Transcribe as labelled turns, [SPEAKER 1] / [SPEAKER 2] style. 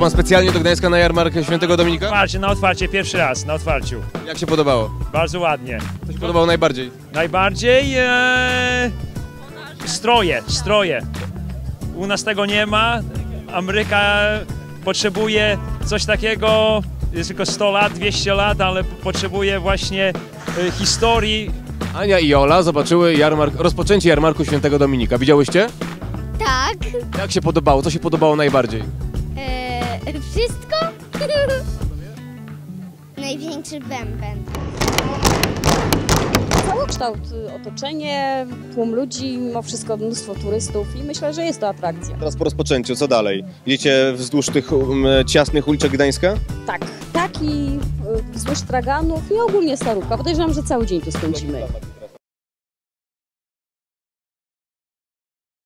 [SPEAKER 1] Pan specjalnie do Gdańska na jarmarkę Świętego Dominika?
[SPEAKER 2] Otwarcie, na otwarcie, pierwszy raz, na otwarciu.
[SPEAKER 1] Jak się podobało?
[SPEAKER 2] Bardzo ładnie.
[SPEAKER 1] Co się podobało najbardziej?
[SPEAKER 2] Najbardziej e, stroje, stroje. U nas tego nie ma. Ameryka potrzebuje coś takiego, jest tylko 100 lat, 200 lat, ale potrzebuje właśnie e, historii.
[SPEAKER 1] Ania i Ola zobaczyły jarmark, rozpoczęcie jarmarku Świętego Dominika. Widziałyście?
[SPEAKER 3] Tak.
[SPEAKER 1] Jak się podobało? Co się podobało najbardziej?
[SPEAKER 3] Wszystko? Największy bęben.
[SPEAKER 4] Całokształt, y, otoczenie, tłum ludzi, mimo wszystko mnóstwo turystów i myślę, że jest to atrakcja.
[SPEAKER 1] Teraz po rozpoczęciu, co dalej? Idziecie wzdłuż tych um, ciasnych uliczek Gdańska?
[SPEAKER 4] Tak, tak i y, wzdłuż straganów i ogólnie Starówka. Podejrzewam, że cały dzień tu spędzimy.